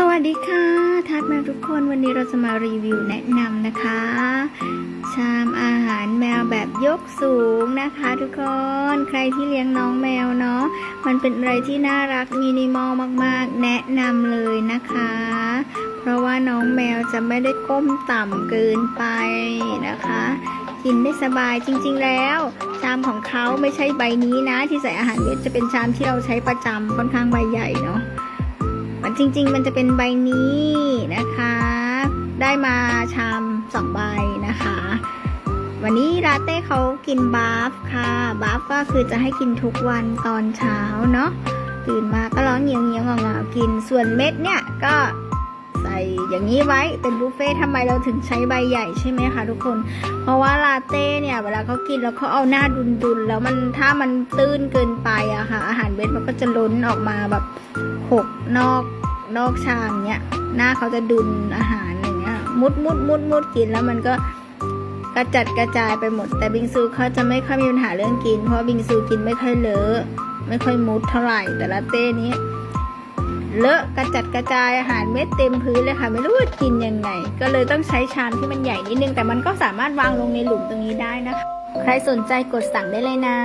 สวัสดีค่ะ ทักแมวทุกคนวันนี้เราจะมารีวิวแนะนำนะคะ ชามอาหารแมวแบบยกสูงนะคะ ทุกคนใครที่เลี้ยงน้องแมวเนาะมันเป็นอะไรที่น่ารักมินิมอลมากๆ แนะนำเลยนะคะ เพราะว่าน้องแมวจะไม่ได้ก้มต่ำเกินไปนะคะ กินได้สบายจริงๆแล้ว ชามของเขาไม่ใช่ใบนี้นะ ที่ใส่อาหารเม็ดจะเป็นชามที่เราใช้ประจำค่อนข้างใบใหญ่เนาะ มันจริง ๆ มันจะเป็นใบนี้นะคะ ได้มาชามสองใบนะคะ วันนี้ลาเต้เขากินบาฟค่ะบาฟก็คือจะให้กินทุกวันตอนเช้าเนาะตื่นมาก็ร้องเงียงเงียงๆงอกินส่วนเม็ดเนี่ยก็ใส่อย่างนี้ไว้เป็นบุฟเฟ่ทำไมเราถึงใช้ใบใหญ่ใช่ไหมคะทุกคน เพราะว่าลาเต้เนี่ยเวลาเขากินแล้วเขาเอาหน้าดุนๆแล้วมันถ้ามันตื้นเกินไปอะค่ะอาหารเม็ดมันก็จะล้นออกมาแบบหกนอก นอกชามเนี่ยหน้าเขาจะดุนอาหารอย่างเงี้ยมุดมุดมุดมุดกินแล้วมันก็กระจัดกระจายไปหมด แต่บิงซูเขาจะไม่ค่อยมีปัญหาเรื่องกิน เพราะบิงซูกินไม่ค่อยเลอะไม่ค่อยมุดเท่าไหร่ แต่ลาเต้นี้เลอะกระจัดกระจายอาหารเม็ดเต็มพื้นเลยค่ะ ไม่รู้ว่ากินยังไง ก็เลยต้องใช้ชามที่มันใหญ่นิดนึง แต่มันก็สามารถวางลงในหลุมตรงนี้ได้นะคะ ใครสนใจกดสั่งได้เลยนะ